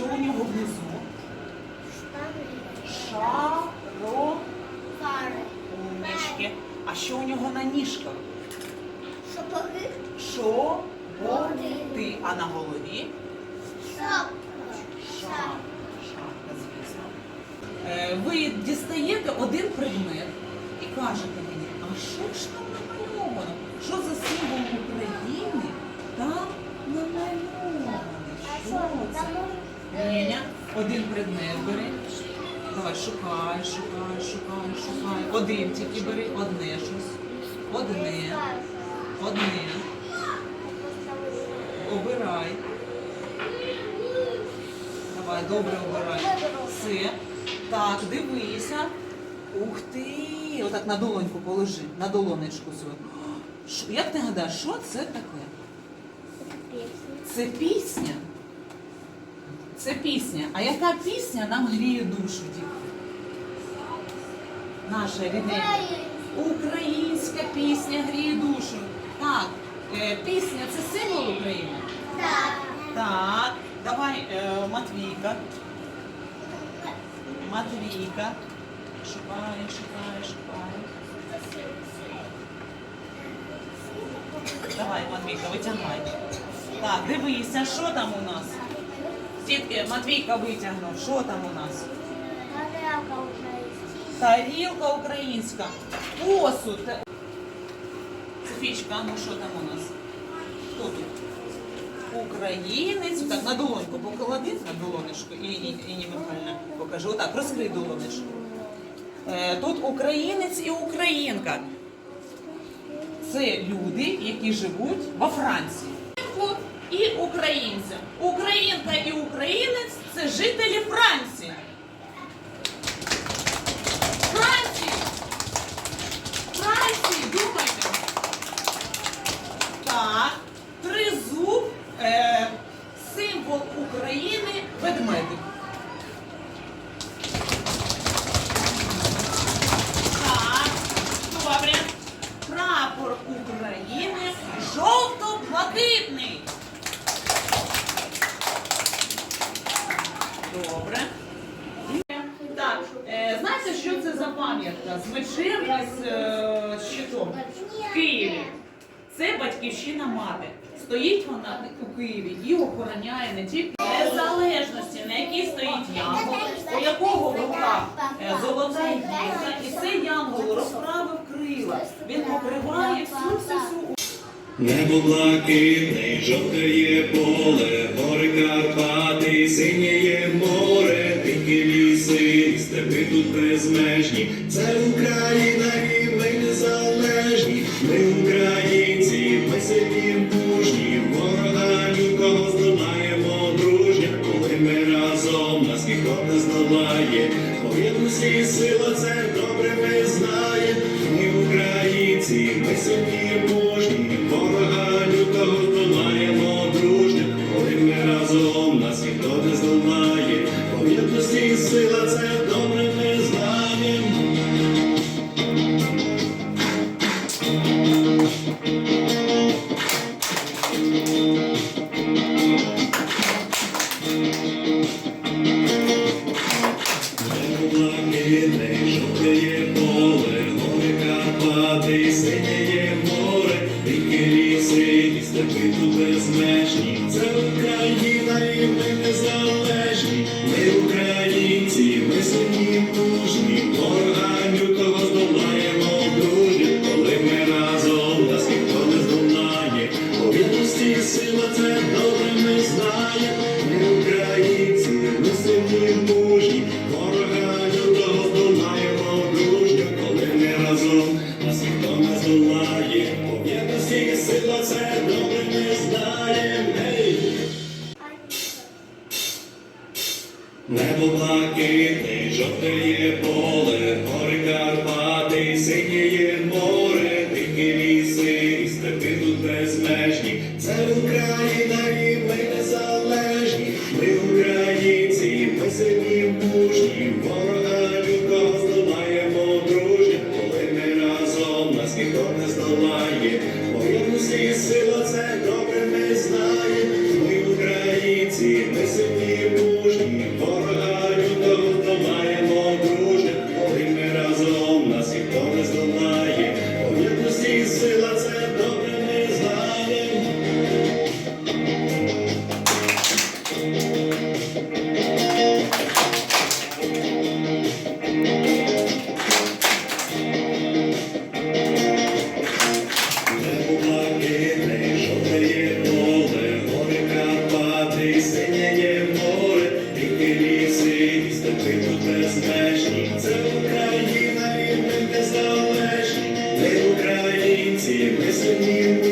що у нього внизу? Шаро. Умнички. А що у нього на ніжках? Сапоги. Що? Ти. А на голові? Шапка. Шапка, шапка, звісно. Е, Ви дістаєте один предмет і кажете мені, а що ж там намальовано? Що за символ України там намальований? Що це? Леня, один предмет бери. Давай, шукай, шукай, шукай, шукай. Один тільки бери, одне щось. Одне, одне. Обирай. Давай, добре обирай. Все. Так, дивися. Ух ти! Отак на долоньку положи, на долонечку свою. Як ти гадаєш, що це таке? Це пісня. Це пісня. А яка пісня нам гріє душу? Наша рідненька. Українська пісня гріє душу. Так, е, пісня це символ України. Так, давай, е, Матвійка. Матвійка. Шукає, шукає, шукає. Давай, Матвійка, витягай. Так, дивися, що там у нас? Тітки, Матвійка витягнув. Що там у нас? Тарілка українська. Посуд. Софічка, ну що там у нас? Хто тут? Українець. Так, на долоньку поклади на долонечку. І, і, і Ніна Михайлівна покаже. Отак, розкрий долонечку. Е, тут українець і українка. Це люди, які живуть во Франції. І українцям. Українка і українець це жителі Франції. Франції, думайте. Так, тризуб, е, символ України, ведмедик. Так, добре. Прапор України жовто-блакитний. Добре. Так, е, знаєте, що це за пам'ятка з мечем і з щитом? В Києві. Це батьківщина мати. Стоїть вона у Києві і охороняє не тільки незалежності, на якій стоїть янгол, у якого в руках е, золота гілка, і цей янгол розправив крила. Він покриває всю всю всю Небо блакитне, жовтеє поле, гори Карпати, синєє море, дикі ліси, степи тут безмежні. Це Україна і ми. Блакитне, жовтеє поле, гори Карпати, синєє море, дикі ліси, і степи безмежні. Це Україна і ми незалежні. Ми українці, ми сильні мужні, ворога лютого здолаємо дружні, коли ми разом нас ніхто не здолає. Повірності сила це добре ми знаємо. Ми українці, ми сильні мужні, не здолає. Сила це добре ми знаємо. Небо блакитне, жовтеє поле, гори Карпати, синєє море, дикі ліси, степи тут безмежні. Це Україна і ми незалежні. Ми українці, ми сильні ліси, степи тут безмежні, це Україна, і ми незалежні, ми українці, ми сильні.